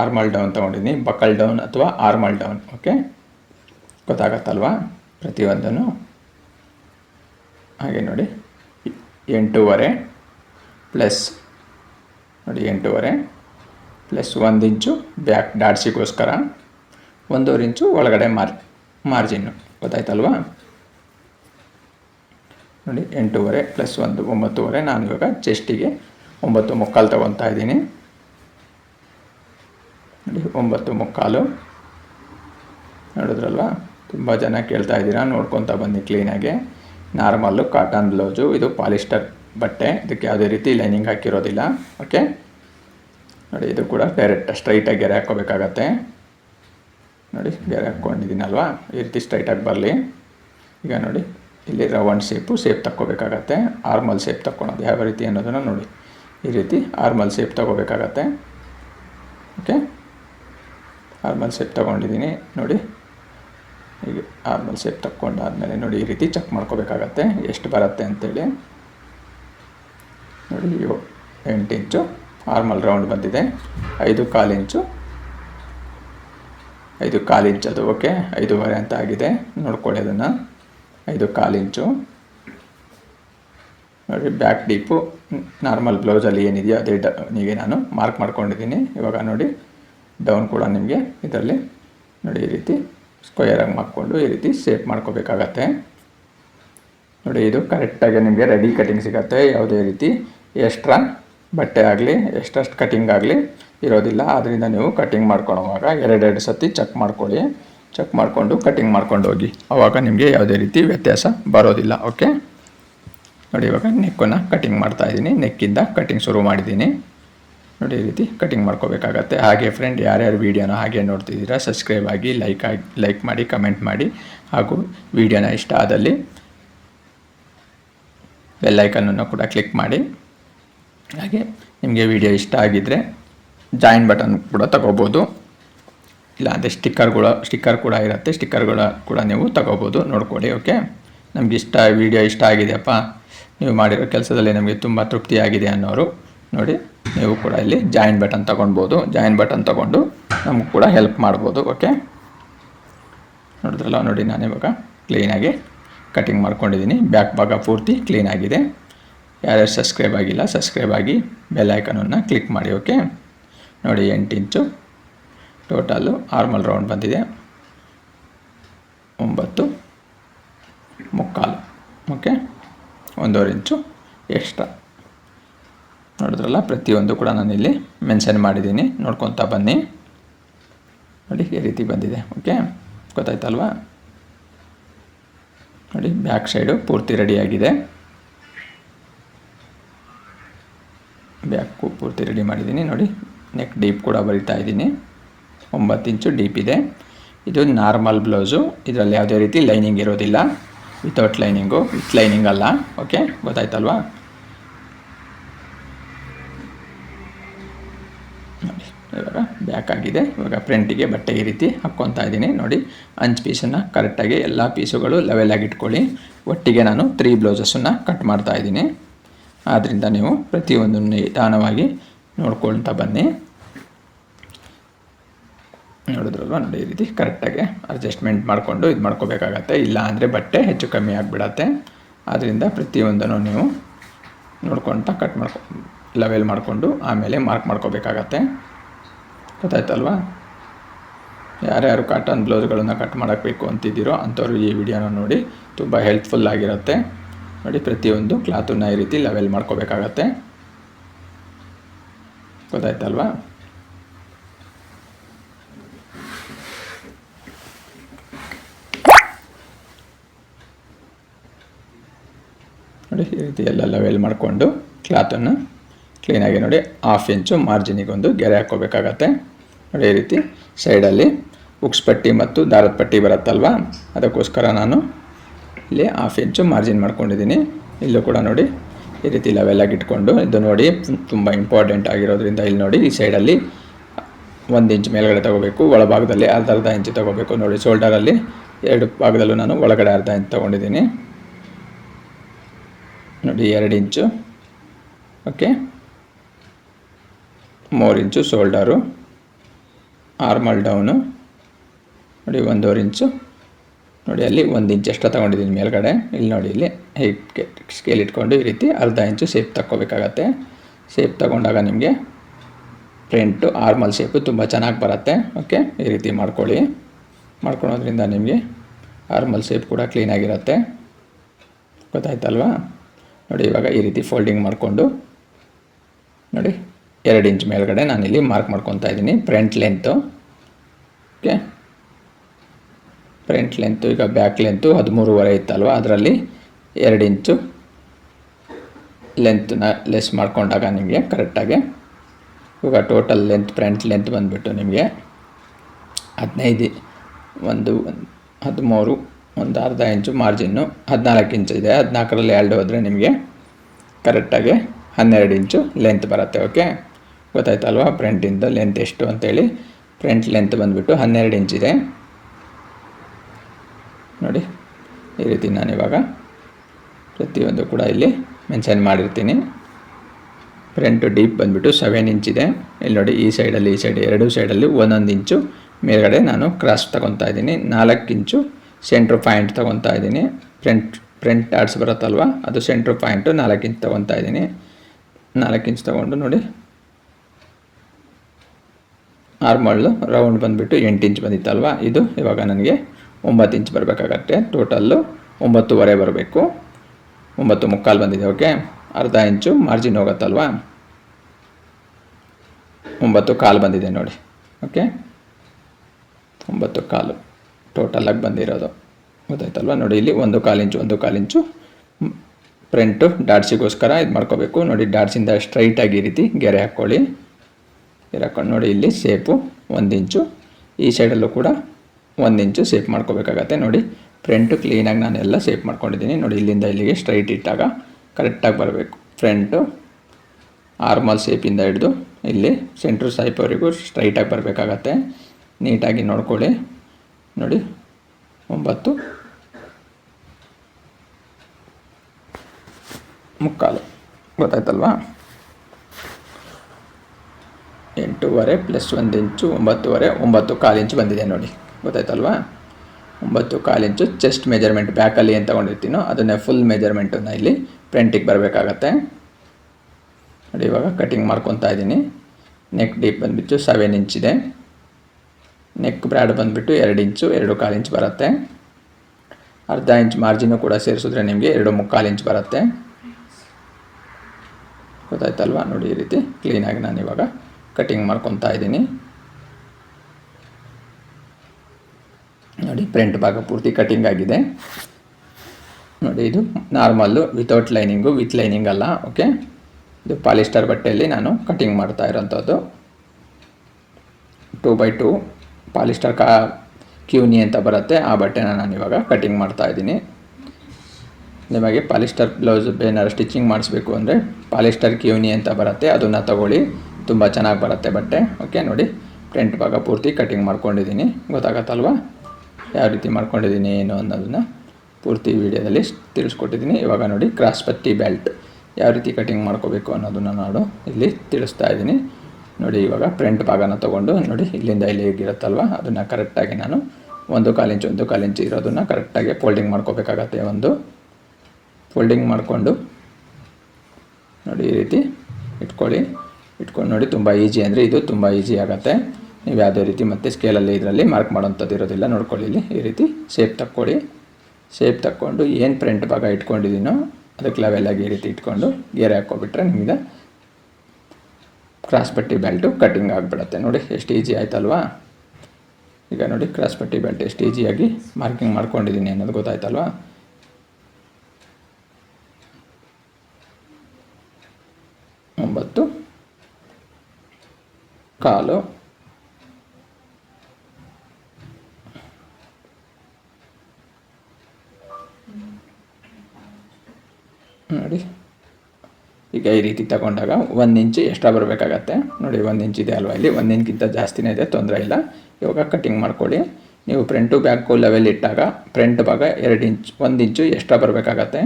ಆರ್ಮಲ್ ಡೌನ್ ತೊಗೊಂಡಿದ್ದೀನಿ ಬಕಲ್ ಡೌನ್ ಅಥವಾ ಆರ್ಮಲ್ ಡೌನ್ ಓಕೆ ಗೊತ್ತಾಗತ್ತಲ್ವಾ ಪ್ರತಿಯೊಂದನ್ನು? ಹಾಗೆ ನೋಡಿ, ಎಂಟೂವರೆ ಪ್ಲಸ್ ನೋಡಿ, ಎಂಟೂವರೆ. ಪ್ಲಸ್ ಒಂದು ಇಂಚು ಬ್ಯಾಕ್ ಡಾಡ್ಸಿಗೋಸ್ಕರ ಒಂದೂವರೆ ಇಂಚು ಒಳಗಡೆ ಮಾರ್, ಮಾರ್ಜಿನ್ನು. ಗೊತ್ತಾಯ್ತಲ್ವಾ? ನೋಡಿ, ಎಂಟೂವರೆ ಪ್ಲಸ್ ಒಂದು, ಒಂಬತ್ತುವರೆ. ನಾನು ಇವಾಗ ಚೆಸ್ಟಿಗೆ ಒಂಬತ್ತು ಮುಕ್ಕಾಲು ತೊಗೊತಾ ಇದ್ದೀನಿ. ನೋಡಿ, ಒಂಬತ್ತು ಮುಕ್ಕಾಲು. ನೋಡಿದ್ರಲ್ವಾ? ತುಂಬ ಜನ ಕೇಳ್ತಾ ಇದ್ದೀರಾ, ನೋಡ್ಕೊತಾ ಬನ್ನಿ ಕ್ಲೀನಾಗಿ ನಾರ್ಮಲ್ಲು ಕಾಟನ್ ಬ್ಲೌಸು ಇದು ಪಾಲಿಸ್ಟರ್ ಬಟ್ಟೆ. ಇದಕ್ಕೆ ಯಾವುದೇ ರೀತಿ ಲೈನಿಂಗ್ ಹಾಕಿರೋದಿಲ್ಲ. ಓಕೆ ನೋಡಿ, ಇದು ಕೂಡ ಡೈರೆಕ್ಟ್ ಸ್ಟ್ರೈಟಾಗಿ ಗೆರೆ ಹಾಕ್ಕೋಬೇಕಾಗತ್ತೆ. ನೋಡಿ, ಗೆರೆ ಹಾಕ್ಕೊಂಡಿದ್ದೀನಲ್ವಾ? ಈ ರೀತಿ ಸ್ಟ್ರೈಟಾಗಿ ಬರಲಿ. ಈಗ ನೋಡಿ ಇಲ್ಲಿ ರೌಂಡ್ ಶೇಪು ಶೇಪ್ ತಕ್ಕೋಬೇಕಾಗತ್ತೆ. ಆರ್ಮಲ್ ಶೇಪ್ ತಗೊಳೋದು ಯಾವ ರೀತಿ ಅನ್ನೋದನ್ನು ನೋಡಿ. ಈ ರೀತಿ ಆರ್ಮಲ್ ಶೇಪ್ ತಗೋಬೇಕಾಗತ್ತೆ ಓಕೆ ಆರ್ಮಲ್ ಶೇಪ್ ತಗೊಂಡಿದ್ದೀನಿ. ನೋಡಿ, ಈಗ ಆರ್ಮಲ್ ಶೇಪ್ ತಕ್ಕೊಂಡಾದಮೇಲೆ ನೋಡಿ, ಈ ರೀತಿ ಚೆಕ್ ಮಾಡ್ಕೋಬೇಕಾಗತ್ತೆ. ಎಷ್ಟು ಬರುತ್ತೆ ಅಂತೇಳಿ. ನೋಡಿ ಎಂಟು ಇಂಚು ಆರ್ಮಲ್ ರೌಂಡ್ ಬಂದಿದೆ. ಐದು ಕಾಲು ಇಂಚು. ಐದು ಕಾಲು ಇಂಚ್ ಅದು ಓಕೆ ಐದೂವರೆ ಅಂತ ಆಗಿದೆ. ನೋಡ್ಕೊಳ್ಳಿ ಅದನ್ನು. ಐದು ಕಾಲು ಇಂಚು. ನೋಡಿ ಬ್ಯಾಕ್ ಡೀಪು ನಾರ್ಮಲ್ ಬ್ಲೌಸಲ್ಲಿ ಏನಿದೆಯೋ ಅದೇ ಡ ಡನಿಗೆ ನಾನು ಮಾರ್ಕ್ ಮಾಡ್ಕೊಂಡಿದ್ದೀನಿ. ಇವಾಗ ನೋಡಿ ಡೌನ್ ಕೂಡ ನಿಮಗೆ ಇದರಲ್ಲಿ ನೋಡಿ, ಈ ರೀತಿ ಸ್ಕ್ವಯರಾಗಿ ಮಾಡಿಕೊಂಡು ಈ ರೀತಿ ಶೇಪ್ ಮಾಡ್ಕೋಬೇಕಾಗತ್ತೆ. ನೋಡಿ, ಇದು ಕರೆಕ್ಟಾಗಿ ನಿಮಗೆ ರೆಡಿ ಕಟಿಂಗ್ ಸಿಗುತ್ತೆ. ಯಾವುದೇ ರೀತಿ ಎಕ್ಸ್ಟ್ರಾ ಬಟ್ಟೆ ಆಗಲಿ, ಎಷ್ಟಷ್ಟು ಕಟಿಂಗ್ ಆಗಲಿ ಇರೋದಿಲ್ಲ. ಆದ್ದರಿಂದ ನೀವು ಕಟಿಂಗ್ ಮಾಡ್ಕೊಳ್ಳೋವಾಗ ಎರಡೆರಡು ಸತಿ ಚೆಕ್ ಮಾಡ್ಕೊಳ್ಳಿ. ಚೆಕ್ ಮಾಡಿಕೊಂಡು ಕಟಿಂಗ್ ಮಾಡ್ಕೊಂಡು ಹೋಗಿ. ಆವಾಗ ನಿಮಗೆ ಯಾವುದೇ ರೀತಿ ವ್ಯತ್ಯಾಸ ಬರೋದಿಲ್ಲ. ಓಕೆ ನೋಡಿ, ಇವಾಗ ನೆಕ್ಕನ್ನು ಕಟಿಂಗ್ ಮಾಡ್ತಾ ಇದ್ದೀನಿ. ನೆಕ್ಕಿಂದ ಕಟಿಂಗ್ ಶುರು ಮಾಡಿದ್ದೀನಿ. ನೋಡಿ, ಈ ರೀತಿ ಕಟಿಂಗ್ ಮಾಡ್ಕೋಬೇಕಾಗತ್ತೆ. ಹಾಗೆ ಫ್ರೆಂಡ್ ಯಾರ್ಯಾರು ವೀಡಿಯೋನ ಹಾಗೆ ನೋಡ್ತಿದ್ದೀರಾ ಸಬ್ಸ್ಕ್ರೈಬ್ ಆಗಿ ಲೈಕ್ ಆಗಿ ಲೈಕ್ ಮಾಡಿ ಕಮೆಂಟ್ ಮಾಡಿ. ಹಾಗೂ ವೀಡಿಯೋನ ಇಷ್ಟ ಆದಲ್ಲಿ ಬೆಲ್ಲೈಕನನ್ನು ಕೂಡ ಕ್ಲಿಕ್ ಮಾಡಿ. ಹಾಗೆ ನಿಮಗೆ ವಿಡಿಯೋ ಇಷ್ಟ ಆಗಿದ್ದರೆ ಜಾಯಿನ್ ಬಟನ್ ಕೂಡ ತಗೋಬೋದು. ಇಲ್ಲ ಅಂದರೆ ಸ್ಟಿಕ್ಕರ್ಗಳು ಸ್ಟಿಕ್ಕರ್ ಕೂಡ ಇರುತ್ತೆ. ಸ್ಟಿಕ್ಕರ್ಗಳ ಕೂಡ ನೀವು ತಗೋಬೋದು. ನೋಡ್ಕೊಳ್ಳಿ ಓಕೆ ನಮ್ಗೆ ಇಷ್ಟ ವಿಡಿಯೋ ಇಷ್ಟ ಆಗಿದೆಯಪ್ಪ. ನೀವು ಮಾಡಿರೋ ಕೆಲಸದಲ್ಲಿ ನಮಗೆ ತುಂಬ ತೃಪ್ತಿಯಾಗಿದೆ ಅನ್ನೋರು ನೋಡಿ, ನೀವು ಕೂಡ ಇಲ್ಲಿ ಜಾಯಿನ್ ಬಟನ್ ತೊಗೊಳ್ಬೋದು ಜಾಯಿನ್ ಬಟನ್ ತೊಗೊಂಡು ನಮ್ಗೆ ಕೂಡ ಹೆಲ್ಪ್ ಮಾಡ್ಬೋದು ಓಕೆ ನೋಡಿದ್ರಲ್ಲ, ನೋಡಿ ನಾನು ಇವಾಗ ಕ್ಲೀನಾಗಿ ಕಟಿಂಗ್ ಮಾಡ್ಕೊಂಡಿದ್ದೀನಿ ಬ್ಯಾಕ್ ಭಾಗ ಪೂರ್ತಿ ಕ್ಲೀನ್ ಆಗಿದೆ. ಯಾರ್ಯಾರು ಸಬ್ಸ್ಕ್ರೈಬ್ ಆಗಿಲ್ಲ ಸಬ್ಸ್ಕ್ರೈಬ್ ಆಗಿ ಬೆಲ್ ಐಕನನ್ನು ಕ್ಲಿಕ್ ಮಾಡಿ ಓಕೆ ನೋಡಿ, ಎಂಟು ಇಂಚು ಟೋಟಲ್ಲು ಆರ್ಮಲ್ ರೌಂಡ್ ಬಂದಿದೆ. ಒಂಬತ್ತು ಮುಕ್ಕಾಲು ಓಕೆ ಒಂದೂವರೆ ಇಂಚು ಎಕ್ಸ್ಟ್ರಾ ನೋಡಿದ್ರಲ್ಲ, ಪ್ರತಿಯೊಂದು ಕೂಡ ನಾನಿಲ್ಲಿ ಮೆನ್ಷನ್ ಮಾಡಿದ್ದೀನಿ. ನೋಡ್ಕೊತಾ ಬನ್ನಿ. ನೋಡಿ, ಈ ರೀತಿ ಬಂದಿದೆ ಓಕೆ ಗೊತ್ತಾಯ್ತಲ್ವಾ? ನೋಡಿ ಬ್ಯಾಕ್ ಸೈಡು ಪೂರ್ತಿ ರೆಡಿಯಾಗಿದೆ ಬ್ಯಾಕು ಪೂರ್ತಿ ರೆಡಿ ಮಾಡಿದ್ದೀನಿ. ನೋಡಿ ನೆಕ್ ಡೀಪ್ ಕೂಡ ಬರಿತಾ ಇದ್ದೀನಿ. ಒಂಬತ್ತು ಇಂಚು ಡೀಪ್ ಇದೆ. ಇದು ನಾರ್ಮಲ್ ಬ್ಲೌಸು ಇದರಲ್ಲಿ ಯಾವುದೇ ರೀತಿ ಲೈನಿಂಗ್ ಇರೋದಿಲ್ಲ. ವಿತೌಟ್ ಲೈನಿಂಗು ವಿತ್ ಲೈನಿಂಗ್ ಅಲ್ಲ. ಓಕೆ ಗೊತ್ತಾಯ್ತಲ್ವಾ? ನೋಡಿ, ಇವಾಗ ಬ್ಯಾಕ್ ಆಗಿದೆ. ಇವಾಗ ಫ್ರಂಟಿಗೆ ಬಟ್ಟೆ ಈ ರೀತಿ ಹಾಕ್ಕೊತಾ ಇದ್ದೀನಿ. ನೋಡಿ, ಅಂಚ್ ಪೀಸನ್ನು ಕರೆಕ್ಟಾಗಿ ಎಲ್ಲ ಪೀಸುಗಳು ಲೆವೆಲಾಗಿ ಇಟ್ಕೊಳ್ಳಿ. ಒಟ್ಟಿಗೆ ನಾನು ತ್ರೀ ಬ್ಲೌಸಸ್ಸನ್ನು ಕಟ್ ಮಾಡ್ತಾ ಇದ್ದೀನಿ. ಆದ್ದರಿಂದ ನೀವು ಪ್ರತಿಯೊಂದು ನಿಧಾನವಾಗಿ ನೋಡ್ಕೊಳ್ತಾ ಬನ್ನಿ. ನೋಡಿದ್ರಲ್ವ? ನೋಡಿ, ಈ ರೀತಿ ಕರೆಕ್ಟಾಗಿ ಅಡ್ಜಸ್ಟ್ಮೆಂಟ್ ಮಾಡಿಕೊಂಡು ಇದು ಮಾಡ್ಕೋಬೇಕಾಗತ್ತೆ. ಇಲ್ಲ ಅಂದರೆ ಬಟ್ಟೆ ಹೆಚ್ಚು ಕಮ್ಮಿ ಆಗಿಬಿಡತ್ತೆ. ಆದ್ದರಿಂದ ಪ್ರತಿಯೊಂದನ್ನು ನೀವು ನೋಡ್ಕೊಳ್ತಾ ಕಟ್ ಮಾಡ್ಕೊ ಲೆವೆಲ್ ಮಾಡಿಕೊಂಡು ಆಮೇಲೆ ಮಾರ್ಕ್ ಮಾಡ್ಕೋಬೇಕಾಗತ್ತೆ. ಗೊತ್ತಾಯ್ತಲ್ವಾ? ಯಾರ್ಯಾರು ಕಾಟನ್ ಬ್ಲೌಸ್ಗಳನ್ನು ಕಟ್ ಮಾಡೋಕ್ಕೆ ಅಂತಿದ್ದೀರೋ ಅಂಥವ್ರು ಈ ವಿಡಿಯೋನ ನೋಡಿ. ತುಂಬ ಹೆಲ್ಪ್ಫುಲ್ ಆಗಿರುತ್ತೆ. ನೋಡಿ, ಪ್ರತಿಯೊಂದು ಕ್ಲಾತನ್ನು ಈ ರೀತಿ ಲೆವೆಲ್ ಮಾಡ್ಕೋಬೇಕಾಗತ್ತೆ. ಗೊತ್ತಾಯ್ತಲ್ವಾ? ನೋಡಿ, ಈ ರೀತಿ ಎಲ್ಲ ಲೆವೆಲ್ ಮಾಡಿಕೊಂಡು ಕ್ಲಾತನ್ನು ಕ್ಲೀನಾಗಿ ನೋಡಿ ಹಾಫ್ ಇಂಚು ಮಾರ್ಜಿನಿಗೊಂದು ಗೆರೆ ಹಾಕ್ಕೋಬೇಕಾಗತ್ತೆ. ನೋಡಿ, ಈ ರೀತಿ ಸೈಡಲ್ಲಿ ಉಕ್ಸ್ ಪಟ್ಟಿ ಮತ್ತು ದಾರದ ಪಟ್ಟಿ ಬರುತ್ತಲ್ವ? ಅದಕ್ಕೋಸ್ಕರ ನಾನು ಇಲ್ಲಿ ಹಾಫ್ ಇಂಚು ಮಾರ್ಜಿನ್ ಮಾಡ್ಕೊಂಡಿದ್ದೀನಿ. ಇಲ್ಲೂ ಕೂಡ ನೋಡಿ, ಈ ರೀತಿ ಲೆವೆಲಾಗಿ ಇಟ್ಕೊಂಡು, ಇದು ನೋಡಿ ತುಂಬ ಇಂಪಾರ್ಟೆಂಟ್ ಆಗಿರೋದ್ರಿಂದ ಇಲ್ಲಿ ನೋಡಿ, ಈ ಸೈಡಲ್ಲಿ ಒಂದು ಇಂಚ್ ಮೇಲ್ಗಡೆ ತೊಗೋಬೇಕು ಒಳಭಾಗದಲ್ಲಿ ಅರ್ಧ ಅರ್ಧ ಇಂಚು ತೊಗೋಬೇಕು. ನೋಡಿ ಶೋಲ್ಡರಲ್ಲಿ ಎರಡು ಭಾಗದಲ್ಲೂ ನಾನು ಒಳಗಡೆ ಅರ್ಧ ಇಂಚ್ ತೊಗೊಂಡಿದ್ದೀನಿ. ನೋಡಿ, ಎರಡು ಇಂಚು ಓಕೆ ಮೂರು ಇಂಚು ಶೋಲ್ಡರು ಆರ್ಮಲ್ ಡೌನು ನೋಡಿ, ಒಂದೂವರೆ ಇಂಚು ನೋಡಿ, ಅಲ್ಲಿ ಒಂದು ಇಂಚ್ ಎಕ್ಸ್ಟ್ರಾ ತೊಗೊಂಡಿದ್ದೀನಿ ಮೇಲ್ಗಡೆ. ಇಲ್ಲಿ ನೋಡಿ, ಇಲ್ಲಿ ಸ್ಕೇಲ್ ಇಟ್ಕೊಂಡು ಈ ರೀತಿ ಅರ್ಧ ಇಂಚು ಸೇಪ್ ತಗೋಬೇಕಾಗತ್ತೆ ಸೇಪ್ ತಗೊಂಡಾಗ ನಿಮಗೆ ಪ್ರಿಂಟು ಆರ್ಮಲ್ ಶೇಪು ತುಂಬ ಚೆನ್ನಾಗಿ ಬರುತ್ತೆ. ಓಕೆ ಈ ರೀತಿ ಮಾಡ್ಕೊಳ್ಳಿ. ಮಾಡ್ಕೊಳೋದ್ರಿಂದ ನಿಮಗೆ ಆರ್ಮಲ್ ಶೇಪ್ ಕೂಡ ಕ್ಲೀನಾಗಿರುತ್ತೆ ಗೊತ್ತಾಯ್ತಲ್ವಾ? ನೋಡಿ, ಇವಾಗ ಈ ರೀತಿ ಫೋಲ್ಡಿಂಗ್ ಮಾಡಿಕೊಂಡು ನೋಡಿ, ಎರಡು ಇಂಚ್ ಮೇಲ್ಗಡೆ ನಾನಿಲ್ಲಿ ಮಾರ್ಕ್ ಮಾಡ್ಕೊತಾ ಇದ್ದೀನಿ front length okay front length, ಈಗ ಬ್ಯಾಕ್ ಲೆಂತು ಹದಿಮೂರುವರೆ ಇತ್ತಲ್ವ? ಅದರಲ್ಲಿ ಎರಡು ಇಂಚು ಲೆಂತ್ನ ಲೆಸ್ ಮಾಡ್ಕೊಂಡಾಗ ನಿಮಗೆ ಕರೆಕ್ಟಾಗಿ ಇವಾಗ ಟೋಟಲ್ ಲೆಂತ್ ಫ್ರಂಟ್ ಲೆಂತ್ ಬಂದುಬಿಟ್ಟು ನಿಮಗೆ ಹದಿನೈದು, ಒಂದು, ಹದಿಮೂರು, ಒಂದು ಅರ್ಧ ಇಂಚು ಮಾರ್ಜಿನ್ನು ಹದಿನಾಲ್ಕು ಇಂಚು ಇದೆ. ಹದಿನಾಲ್ಕರಲ್ಲಿ ಎರಡು ಹೋದರೆ ನಿಮಗೆ ಕರೆಕ್ಟಾಗಿ ಹನ್ನೆರಡು ಇಂಚು ಲೆಂತ್ ಬರುತ್ತೆ ಓಕೆ ಗೊತ್ತಾಯ್ತಲ್ವ? ಫ್ರಂಟಿಂದ ಲೆಂತ್ ಎಷ್ಟು ಅಂತೇಳಿ. ಫ್ರಂಟ್ ಲೆಂತ್ ಬಂದುಬಿಟ್ಟು ಹನ್ನೆರಡು ಇಂಚಿದೆ. ನೋಡಿ. ಈ ರೀತಿ ನಾನಿವಾಗ ಪ್ರತಿಯೊಂದು ಕೂಡ ಇಲ್ಲಿ ಮೆನ್ಷನ್ ಮಾಡಿರ್ತೀನಿ. ಫ್ರಂಟು ಡೀಪ್ ಬಂದುಬಿಟ್ಟು ಸೆವೆನ್ ಇದೆ. ಇಲ್ಲಿ ನೋಡಿ ಈ ಸೈಡಲ್ಲಿ ಈ ಸೈಡ್ ಎರಡು ಸೈಡಲ್ಲಿ ಒಂದೊಂದು ಇಂಚು ಮೇಲ್ಗಡೆ ನಾನು ಕ್ರಾಸ್ ತೊಗೊತಾ ಇದ್ದೀನಿ. ನಾಲ್ಕು ಇಂಚು ಸೆಂಟ್ರ್ ಪಾಯಿಂಟ್ ತೊಗೊತಾ ಇದ್ದೀನಿ. ಫ್ರಂಟ್ ಫ್ರಂಟ್ ಆರ್ಟ್ಸ್ ಬರುತ್ತಲ್ವ? ಅದು ಸೆಂಟ್ರ್ ಪಾಯಿಂಟು ನಾಲ್ಕು ಇಂಚ್ ತೊಗೊತಾ ಇದ್ದೀನಿ. ನಾಲ್ಕು ಇಂಚ್ ತೊಗೊಂಡು ನೋಡಿ. ಆರ್ಮಲ್ಲು ರೌಂಡ್ ಬಂದುಬಿಟ್ಟು ಎಂಟು ಇಂಚ್ ಬಂದಿತ್ತಲ್ವ? ಇದು ಇವಾಗ ನನಗೆ ಒಂಬತ್ತು ಇಂಚ್ ಬರಬೇಕಾಗತ್ತೆ ಟೋಟಲ್ಲು. ಒಂಬತ್ತುವರೆ ಬರಬೇಕು. ಒಂಬತ್ತು ಮುಕ್ಕಾಲು ಬಂದಿದೆ, ಓಕೆ? ಅರ್ಧ ಇಂಚು ಮಾರ್ಜಿನ್ ಹೋಗುತ್ತಲ್ವಾ? ಒಂಬತ್ತು ಕಾಲು ಬಂದಿದೆ ನೋಡಿ, ಓಕೆ? ಒಂಬತ್ತು ಕಾಲು ಟೋಟಲಾಗಿ ಬಂದಿರೋದು. ಗೊತ್ತಾಯ್ತಲ್ವ? ನೋಡಿ, ಇಲ್ಲಿ ಒಂದು ಕಾಲು ಇಂಚು, ಒಂದು ಕಾಲು ಇಂಚು ಫ್ರಂಟು ಡಾಟ್ಸಿಗೋಸ್ಕರ ಇದು ಮಾಡ್ಕೋಬೇಕು. ನೋಡಿ, ಡಾಟ್ಸಿಂದ ಸ್ಟ್ರೈಟಾಗಿ ಈ ರೀತಿ ಗೆರೆ ಹಾಕ್ಕೊಳ್ಳಿ. ಗೆರೆ ಹಾಕ್ಕೊಂಡು ನೋಡಿ, ಇಲ್ಲಿ ಸೇಪು ಒಂದು ಇಂಚು. ಈ ಸೈಡಲ್ಲೂ ಕೂಡ ಒಂದು ಇಂಚು ಸೇಪ್ ಮಾಡ್ಕೋಬೇಕಾಗತ್ತೆ. ನೋಡಿ ಫ್ರಂಟು ಕ್ಲೀನಾಗಿ ನಾನು ಎಲ್ಲ ಸೇಪ್ ಮಾಡ್ಕೊಂಡಿದ್ದೀನಿ. ನೋಡಿ, ಇಲ್ಲಿಂದ ಇಲ್ಲಿಗೆ ಸ್ಟ್ರೈಟ್ ಇಟ್ಟಾಗ ಕರೆಕ್ಟಾಗಿ ಬರಬೇಕು. ಫ್ರಂಟು ಆರ್ಮಲ್ ಸೇಪಿಂದ ಹಿಡಿದು ಇಲ್ಲಿ ಸೆಂಟ್ರ್ ಸೈಪ್ವರೆಗೂ ಸ್ಟ್ರೈಟಾಗಿ ಬರಬೇಕಾಗತ್ತೆ. ನೀಟಾಗಿ ನೋಡ್ಕೊಳ್ಳಿ. ನೋಡಿ, ಒಂಬತ್ತು ಮುಕ್ಕಾಲು. ಗೊತ್ತಾಯ್ತಲ್ವಾ? ಎಂಟೂವರೆ ಪ್ಲಸ್ ಒಂದು ಇಂಚು ಒಂಬತ್ತುವರೆ, ಒಂಬತ್ತು ಕಾಲು ಇಂಚು ಬಂದಿದೆ ನೋಡಿ. ಗೊತ್ತಾಯ್ತಲ್ವಾ? ಒಂಬತ್ತು ಕಾಲು ಇಂಚು ಚೆಸ್ಟ್ ಮೆಜರ್ಮೆಂಟ್ ಬ್ಯಾಕಲ್ಲಿ ಏನು ತೊಗೊಂಡಿರ್ತೀನೋ ಅದನ್ನೇ ಫುಲ್ ಮೆಜರ್ಮೆಂಟನ್ನು ಇಲ್ಲಿ ಪ್ರಿಂಟಿಗೆ ಬರಬೇಕಾಗತ್ತೆ. ನೋಡಿ, ಇವಾಗ ಕಟಿಂಗ್ ಮಾಡ್ಕೊತಾ ಇದ್ದೀನಿ. ನೆಕ್ ಡೀಪ್ ಬಂದುಬಿಟ್ಟು ಸೆವೆನ್ ಇಂಚ್ ಇದೆ. ನೆಕ್ ಬ್ರ್ಯಾಡ್ ಬಂದುಬಿಟ್ಟು ಎರಡು ಇಂಚು, ಎರಡು ಕಾಲು ಇಂಚ್ ಬರುತ್ತೆ. ಅರ್ಧ ಇಂಚ್ ಮಾರ್ಜಿನು ಕೂಡ ಸೇರಿಸಿದ್ರೆ ನಿಮಗೆ ಎರಡು ಮುಕ್ಕಾಲು ಇಂಚ್ ಬರುತ್ತೆ. ಗೊತ್ತಾಯ್ತಲ್ವಾ? ನೋಡಿ, ಈ ರೀತಿ ಕ್ಲೀನಾಗಿ ನಾನು ಇವಾಗ ಕಟಿಂಗ್ ಮಾಡ್ಕೊತಾ ಇದ್ದೀನಿ. ನೋಡಿ ಫ್ರಂಟ್ ಭಾಗ ಪೂರ್ತಿ ಕಟಿಂಗ್ ಆಗಿದೆ. ನೋಡಿ, ಇದು normal without lining with lining ಅಲ್ಲ ಓಕೆ ಇದು ಪಾಲಿಸ್ಟರ್ ಬಟ್ಟೆಯಲ್ಲಿ ನಾನು ಕಟಿಂಗ್ ಮಾಡ್ತಾ ಇರೋಂಥದ್ದು. ಟೂ ಬೈ ಟೂ ಪಾಲಿಸ್ಟರ್ ಕಾ ಕ್ಯೂನಿ ಅಂತ ಬರುತ್ತೆ, ಆ ಬಟ್ಟೆನ ನಾನು ಇವಾಗ ಕಟಿಂಗ್ ಮಾಡ್ತಾ ಇದ್ದೀನಿ. ನಿಮಗೆ ಪಾಲಿಸ್ಟರ್ ಬ್ಲೌಸ್ ಏನಾದ್ರು ಸ್ಟಿಚಿಂಗ್ ಮಾಡಿಸ್ಬೇಕು ಅಂದರೆ ಪಾಲಿಸ್ಟರ್ ಕ್ಯೂನಿ ಅಂತ ಬರುತ್ತೆ, ಅದನ್ನು ತಗೊಳ್ಳಿ. ತುಂಬ ಚೆನ್ನಾಗಿ ಬರುತ್ತೆ ಬಟ್ಟೆ ಓಕೆ ನೋಡಿ ಫ್ರಂಟ್ ಭಾಗ ಪೂರ್ತಿ ಕಟಿಂಗ್ ಮಾಡ್ಕೊಂಡಿದ್ದೀನಿ. ಗೊತ್ತಾಗತ್ತಲ್ವಾ? ಯಾವ ರೀತಿ ಮಾಡ್ಕೊಂಡಿದ್ದೀನಿ, ಏನು ಅನ್ನೋದನ್ನು ಪೂರ್ತಿ ವೀಡಿಯೋದಲ್ಲಿ ತಿಳಿಸ್ಕೊಟ್ಟಿದ್ದೀನಿ. ಇವಾಗ ನೋಡಿ, ಕ್ರಾಸ್ ಪಟ್ಟಿ ಬೆಲ್ಟ್ ಯಾವ ರೀತಿ ಕಟಿಂಗ್ ಮಾಡ್ಕೋಬೇಕು ಅನ್ನೋದನ್ನು ನಾನು ಇಲ್ಲಿ ತಿಳಿಸ್ತಾ ಇದ್ದೀನಿ. ನೋಡಿ, ಇವಾಗ ಫ್ರಂಟ್ ಭಾಗನ ತೊಗೊಂಡು ನೋಡಿ, ಇಲ್ಲಿಂದ ಇಲ್ಲಿ ಹೇಗಿರುತ್ತಲ್ವ, ಅದನ್ನು ಕರೆಕ್ಟಾಗಿ ನಾನು ಒಂದು ಕಾಲಿಂಚು ಒಂದು ಕಾಲಿಂಚು ಇರೋದನ್ನು ಕರೆಕ್ಟಾಗಿ ಫೋಲ್ಡಿಂಗ್ ಮಾಡ್ಕೋಬೇಕಾಗತ್ತೆ ಒಂದು. ಫೋಲ್ಡಿಂಗ್ ಮಾಡಿಕೊಂಡು ನೋಡಿ, ಈ ರೀತಿ ಇಟ್ಕೊಳ್ಳಿ. ಇಟ್ಕೊಂಡು ನೋಡಿ, ತುಂಬ ಈಜಿ ಅಂದರೆ ಇದು ತುಂಬ ಈಸಿ ಆಗುತ್ತೆ. ನೀವು ಯಾವುದೇ ರೀತಿ ಮತ್ತೆ ಸ್ಕೇಲಲ್ಲಿ ಇದರಲ್ಲಿ ಮಾರ್ಕ್ ಮಾಡೋಂಥದ್ದು ಇರೋದಿಲ್ಲ, ನೋಡ್ಕೊಳ್ಳಿ ಇಲ್ಲಿ. ಈ ರೀತಿ ಶೇಪ್ ತಕ್ಕೊಳ್ಳಿ. ಶೇಪ್ ತಕ್ಕೊಂಡು ಏನು ಪ್ರಿಂಟ್ ಭಾಗ ಇಟ್ಕೊಂಡಿದ್ದೀನೋ ಅದಕ್ಕೆ ಲೆವೆಲ್ಲಾಗಿ ಈ ರೀತಿ ಇಟ್ಕೊಂಡು ಗೇರೆ ಹಾಕ್ಕೊಬಿಟ್ರೆ ನಿಮಗೆ ಕ್ರಾಸ್ ಪಟ್ಟಿ ಬೆಲ್ಟು ಕಟ್ಟಿಂಗ್ ಆಗಿಬಿಡತ್ತೆ. ನೋಡಿ, ಎಷ್ಟು ಈಜಿ ಆಯ್ತಲ್ವಾ? ಈಗ ನೋಡಿ ಕ್ರಾಸ್ ಪಟ್ಟಿ ಬೆಲ್ಟ್ ಎಷ್ಟು ಈಜಿಯಾಗಿ ಮಾರ್ಕಿಂಗ್ ಮಾಡ್ಕೊಂಡಿದ್ದೀನಿ ಅನ್ನೋದು ಗೊತ್ತಾಯ್ತಲ್ವಾ? ಒಂಬತ್ತು. ಕಾಲು. ನೋಡಿ. ಈಗ ಈ ರೀತಿ ತಗೊಂಡಾಗ ಒಂದು ಇಂಚು ಎಕ್ಸ್ಟ್ರಾ ಬರಬೇಕಾಗತ್ತೆ. ನೋಡಿ, ಒಂದು ಇಂಚ್ ಇದೆ ಅಲ್ವಾ ಇಲ್ಲಿ? ಒಂದು ಇಂಚ್ಗಿಂತ ಜಾಸ್ತಿನೇ ಇದೆ, ತೊಂದರೆ ಇಲ್ಲ. ಇವಾಗ ಕಟಿಂಗ್ ಮಾಡ್ಕೊಳ್ಳಿ. ನೀವು ಫ್ರಂಟು ಬ್ಯಾಕು ಲೆವೆಲ್ ಇಟ್ಟಾಗ ಫ್ರಂಟ್ ಭಾಗ ಎರಡು ಇಂಚ್, ಒಂದು ಇಂಚು ಎಕ್ಸ್ಟ್ರಾ ಬರಬೇಕಾಗತ್ತೆ.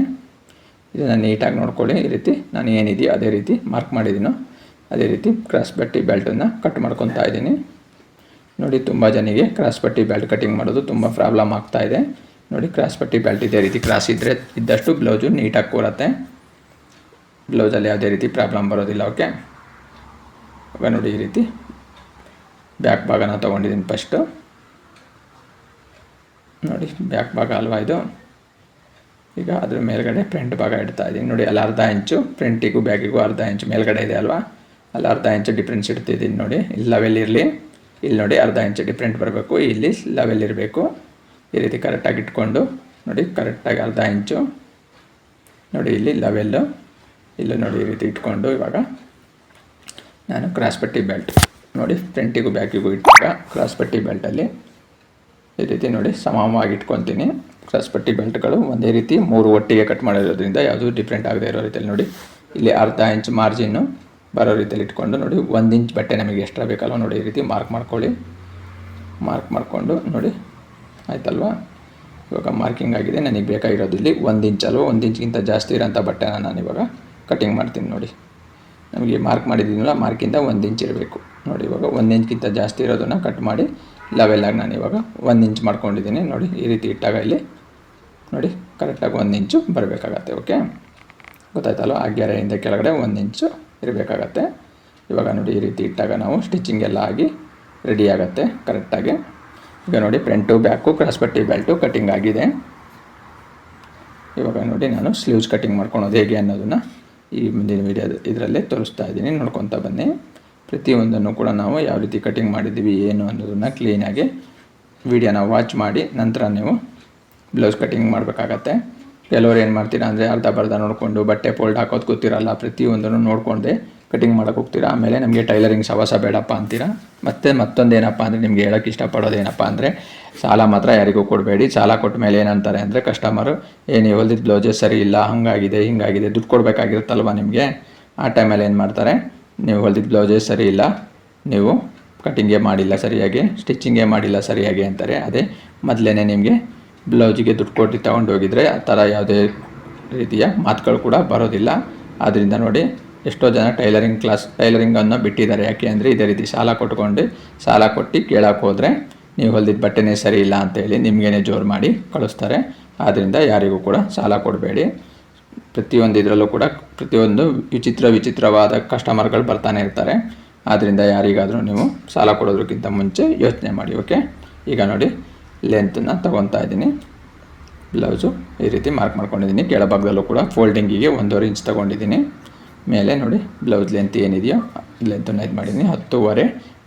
ಇದನ್ನು ನೀಟಾಗಿ ನೋಡ್ಕೊಳ್ಳಿ. ಈ ರೀತಿ ನಾನು ಏನಿದೆಯೋ ಅದೇ ರೀತಿ ಮಾರ್ಕ್ ಮಾಡಿದ್ದೀನೋ ಅದೇ ರೀತಿ ಕ್ರಾಸ್ ಪಟ್ಟಿ ಬೆಲ್ಟನ್ನು ಕಟ್ ಮಾಡ್ಕೊತಾ ಇದ್ದೀನಿ. ನೋಡಿ, ತುಂಬ ಜನಿಗೆ ಕ್ರಾಸ್ ಪಟ್ಟಿ ಬೆಲ್ಟ್ ಕಟಿಂಗ್ ಮಾಡೋದು ತುಂಬ ಪ್ರಾಬ್ಲಮ್ ಆಗ್ತಾಯಿದೆ ನೋಡಿ ಕ್ರಾಸ್ ಪಟ್ಟಿ ಬೆಲ್ಟ್ ಇದೇ ರೀತಿ ಕ್ರಾಸ್ ಇದ್ದರೆ ಇದ್ದಷ್ಟು ಬ್ಲೌಸು ನೀಟಾಗಿ ಕೂರತ್ತೆ. ಬ್ಲೌಸಲ್ಲಿ ಯಾವುದೇ ರೀತಿ ಪ್ರಾಬ್ಲಮ್ ಬರೋದಿಲ್ಲ ಓಕೆ ಇವಾಗ ನೋಡಿ ಈ ರೀತಿ ಬ್ಯಾಕ್ ಭಾಗನ ತೊಗೊಂಡಿದ್ದೀನಿ ಫಸ್ಟು ನೋಡಿ ಬ್ಯಾಕ್ ಭಾಗ ಅಲ್ವಾ ಇದು? ಈಗ ಅದ್ರ ಮೇಲ್ಗಡೆ ಫ್ರಂಟ್ ಭಾಗ ಇಡ್ತಾ ಇದ್ದೀನಿ ನೋಡಿ, ಅಲ್ಲಿ ಅರ್ಧ ಇಂಚು ಫ್ರಂಟಿಗೂ ಬ್ಯಾಗಿಗೂ ಅರ್ಧ ಇಂಚು ಮೇಲ್ಗಡೆ ಇದೆ ಅಲ್ವಾ? ಅಲ್ಲಿ ಅರ್ಧ ಇಂಚು ಡಿಫ್ರೆನ್ಸ್ ಇಡ್ತಿದ್ದೀನಿ ನೋಡಿ. ಇಲ್ಲಿ ಲೆವೆಲ್ ಇರಲಿ. ಇಲ್ಲಿ ನೋಡಿ, ಅರ್ಧ ಇಂಚು ಡಿಫ್ರೆಂಟ್ ಬರಬೇಕು. ಇಲ್ಲಿ ಲೆವೆಲ್ ಇರಬೇಕು. ಈ ರೀತಿ ಕರೆಕ್ಟಾಗಿ ಇಟ್ಕೊಂಡು ನೋಡಿ ಕರೆಕ್ಟಾಗಿ ಅರ್ಧ ಇಂಚು ನೋಡಿ ಇಲ್ಲಿ ಲೆವೆಲ್ಲು ಇಲ್ಲೂ ನೋಡಿ ಈ ರೀತಿ ಇಟ್ಕೊಂಡು ಇವಾಗ ನಾನು ಕ್ರಾಸ್ ಪಟ್ಟಿ ಬೆಲ್ಟ್ ನೋಡಿ ಫ್ರಂಟಿಗೂ ಬ್ಯಾಕಿಗೂ ಇಟ್ಟಾಗ ಕ್ರಾಸ್ ಪಟ್ಟಿ ಬೆಲ್ಟಲ್ಲಿ ಈ ರೀತಿ ನೋಡಿ ಸಮವಾಗಿ ಇಟ್ಕೊತೀನಿ. ಕ್ರಾಸ್ ಪಟ್ಟಿ ಬೆಲ್ಟ್ಗಳು ಒಂದೇ ರೀತಿ ಮೂರು ಒಟ್ಟಿಗೆ ಕಟ್ ಮಾಡಿರೋದ್ರಿಂದ ಯಾವುದೂ ಡಿಫ್ರೆಂಟ್ ಆಗದೆ ಇರೋ ರೀತಿಯಲ್ಲಿ ನೋಡಿ ಇಲ್ಲಿ ಅರ್ಧ ಇಂಚ್ ಮಾರ್ಜಿನ್ನು ಬರೋ ರೀತಿಯಲ್ಲಿ ಇಟ್ಕೊಂಡು ನೋಡಿ ಒಂದು ಇಂಚ್ ಬಟ್ಟೆ ನಮಗೆ ಎಕ್ಸ್ಟ್ರಾ ಬೇಕಲ್ಲ ನೋಡಿ ಈ ರೀತಿ ಮಾರ್ಕ್ ಮಾಡ್ಕೊಳ್ಳಿ. ಮಾರ್ಕ್ ಮಾಡಿಕೊಂಡು ನೋಡಿ ಆಯ್ತಲ್ವಾ? ಇವಾಗ ಮಾರ್ಕಿಂಗ್ ಆಗಿದೆ, ನನಗೆ ಬೇಕಾಗಿರೋದು ಇಲ್ಲಿ ಒಂದು ಇಂಚ್ ಅಲ್ವ, ಒಂದು ಇಂಚ್ಗಿಂತ ಜಾಸ್ತಿ ಇರೋಂಥ ಬಟ್ಟೆನ ನಾನು ಇವಾಗ ಕಟಿಂಗ್ ಮಾಡ್ತೀನಿ ನೋಡಿ. ನಮಗೆ ಮಾರ್ಕ್ ಮಾಡಿದ್ದೀನಲ್ಲ ಮಾರ್ಕಿಂದ ಒಂದು ಇಂಚ್ ಇರಬೇಕು. ನೋಡಿ ಇವಾಗ ಒಂದು ಇಂಚ್ಗಿಂತ ಜಾಸ್ತಿ ಇರೋದನ್ನು ಕಟ್ ಮಾಡಿ ಲೆವೆಲಾಗಿ ನಾನು ಇವಾಗ ಒಂದು ಇಂಚ್ ಮಾಡ್ಕೊಂಡಿದ್ದೀನಿ ನೋಡಿ, ಈ ರೀತಿ ಇಟ್ಟಾಗ ಇಲ್ಲಿ ನೋಡಿ ಕರೆಕ್ಟಾಗಿ ಒಂದು ಇಂಚು ಬರಬೇಕಾಗತ್ತೆ ಓಕೆ ಗೊತ್ತಾಯ್ತಲ್ಲ ಆ ಗೆರೆಯಿಂದ ಕೆಳಗಡೆ ಒಂದು ಇಂಚು ಇರಬೇಕಾಗತ್ತೆ. ಇವಾಗ ನೋಡಿ, ಈ ರೀತಿ ಇಟ್ಟಾಗ ನಾವು ಸ್ಟಿಚಿಂಗ್ ಎಲ್ಲ ಆಗಿ ರೆಡಿ ಆಗುತ್ತೆ ಕರೆಕ್ಟಾಗಿ ಈಗ ನೋಡಿ ಫ್ರಂಟು, ಬ್ಯಾಕು ಕ್ರಾಸ್ಪಟ್ಟಿ ಬೆಲ್ಟು ಕಟ್ಟಿಂಗ್ ಆಗಿದೆ. ಇವಾಗ ನೋಡಿ ನಾನು ಸ್ಲೀವ್ಸ್ ಕಟ್ಟಿಂಗ್ ಮಾಡ್ಕೊಳೋದು ಹೇಗೆ ಅನ್ನೋದನ್ನು ಈ ಮುಂದಿನ ವೀಡಿಯೋ ಇದರಲ್ಲೇ ತೋರಿಸ್ತಾ ಇದ್ದೀನಿ. ನೋಡ್ಕೊತಾ ಬನ್ನಿ. ಪ್ರತಿಯೊಂದನ್ನು ಕೂಡ ನಾವು ಯಾವ ರೀತಿ ಕಟ್ಟಿಂಗ್ ಮಾಡಿದ್ದೀವಿ, ಏನು ಅನ್ನೋದನ್ನು ಕ್ಲೀನಾಗಿ ವೀಡಿಯೋನ ವಾಚ್ ಮಾಡಿ ನಂತರ ನೀವು ಬ್ಲೌಸ್ ಕಟ್ಟಿಂಗ್ ಮಾಡಬೇಕಾಗತ್ತೆ. ಕೆಲವರು ಏನು ಮಾಡ್ತೀರಾ ಅಂದರೆ ಅರ್ಧ ಬರ್ಧ ನೋಡಿಕೊಂಡು ಬಟ್ಟೆ ಫೋಲ್ಡ್ ಹಾಕೋದು ಗೊತ್ತಿರಲ್ಲ, ಪ್ರತಿಯೊಂದನ್ನು ನೋಡಿಕೊಂಡೆ ಕಟಿಂಗ್ ಮಾಡೋಕೆ ಹೋಗ್ತೀರಾ? ಆಮೇಲೆ ನಮಗೆ ಟೈಲರಿಂಗ್ ಸವಾಸ ಬೇಡಪ್ಪ ಅಂತೀರಾ? ಮತ್ತು ಮತ್ತೊಂದು ಏನಪ್ಪ ಅಂದರೆ ನಿಮಗೆ ಹೇಳೋಕೆ ಇಷ್ಟಪಡೋದು ಏನಪ್ಪ ಅಂದರೆ ಸಾಲ ಮಾತ್ರ ಯಾರಿಗೂ ಕೊಡಬೇಡಿ. ಸಾಲ ಕೊಟ್ಟ ಮೇಲೆ ಏನಂತಾರೆ ಅಂದರೆ ಕಸ್ಟಮರು ಏನು ಹೊಲ್ದಿದ್ದು ಬ್ಲೌಸಸ್ ಸರಿ ಇಲ್ಲ, ಹಾಗಾಗಿದೆ, ಹಿಂಗಾಗಿದೆ, ದುಡ್ಡು ಕೊಡಬೇಕಾಗಿರುತ್ತಲ್ವ ನಿಮಗೆ? ಆ ಟೈಮಲ್ಲಿ ಏನು ಮಾಡ್ತಾರೆ? ನೀವು ಹೊಲ್ದಿದ್ದು ಬ್ಲೌಸೇ ಸರಿ ಇಲ್ಲ, ನೀವು ಕಟಿಂಗೇ ಮಾಡಿಲ್ಲ ಸರಿಯಾಗಿ, ಸ್ಟಿಚ್ಚಿಂಗೇ ಮಾಡಿಲ್ಲ ಸರಿಯಾಗಿ, ಅಂತಾರೆ. ಅದೇ ಮೊದಲೇ ನಿಮಗೆ ಬ್ಲೌಸಿಗೆ ದುಡ್ಡು ಕೊಟ್ಟು ತಗೊಂಡು ಹೋಗಿದ್ರೆ ಆ ಥರ ಯಾವುದೇ ರೀತಿಯ ಮಾತುಗಳು ಕೂಡ ಬರೋದಿಲ್ಲ. ಆದ್ದರಿಂದ ನೋಡಿ ಎಷ್ಟೋ ಜನ ಟೈಲರಿಂಗ್ ಕ್ಲಾಸ್ ಟೈಲರಿಂಗನ್ನು ಬಿಟ್ಟಿದ್ದಾರೆ. ಯಾಕೆ ಅಂದರೆ ಇದೇ ರೀತಿ ಸಾಲ ಕೊಟ್ಕೊಂಡು, ಸಾಲ ಕೊಟ್ಟು ಕೇಳಕ್ಕೆ ಹೋದರೆ ನೀವು ಹೊಲ್ದಿದ್ದ ಬಟ್ಟೆನೇ ಸರಿ ಇಲ್ಲ ಅಂತೇಳಿ ನಿಮಗೇನೆ ಜೋರು ಮಾಡಿ ಕಳಿಸ್ತಾರೆ. ಆದ್ದರಿಂದ ಯಾರಿಗೂ ಕೂಡ ಸಾಲ ಕೊಡಬೇಡಿ. ಪ್ರತಿಯೊಂದು ಇದರಲ್ಲೂ ಕೂಡ ಪ್ರತಿಯೊಂದು ವಿಚಿತ್ರ ವಿಚಿತ್ರವಾದ ಕಸ್ಟಮರ್ಗಳು ಬರ್ತಾನೆ ಇರ್ತಾರೆ. ಆದ್ದರಿಂದ ಯಾರಿಗಾದರೂ ನೀವು ಸಾಲ ಕೊಡೋದಕ್ಕಿಂತ ಮುಂಚೆ ಯೋಚನೆ ಮಾಡಿ, ಓಕೆ? ಈಗ ನೋಡಿ ಲೆಂತನ್ನು ತೊಗೊತಾ ಇದ್ದೀನಿ. ಬ್ಲೌಸು ಈ ರೀತಿ ಮಾರ್ಕ್ ಮಾಡ್ಕೊಂಡಿದ್ದೀನಿ. ಕೆಳಭಾಗದಲ್ಲೂ ಕೂಡ ಫೋಲ್ಡಿಂಗಿಗೆ ಒಂದೂವರೆ ಇಂಚ್ ತೊಗೊಂಡಿದ್ದೀನಿ. ಮೇಲೆ ನೋಡಿ ಬ್ಲೌಸ್ ಲೆಂತ್ ಏನಿದೆಯೋ ಲೆಂತನ್ನು ಇದು ಮಾಡಿದ್ದೀನಿ. ಹತ್ತೂವರೆ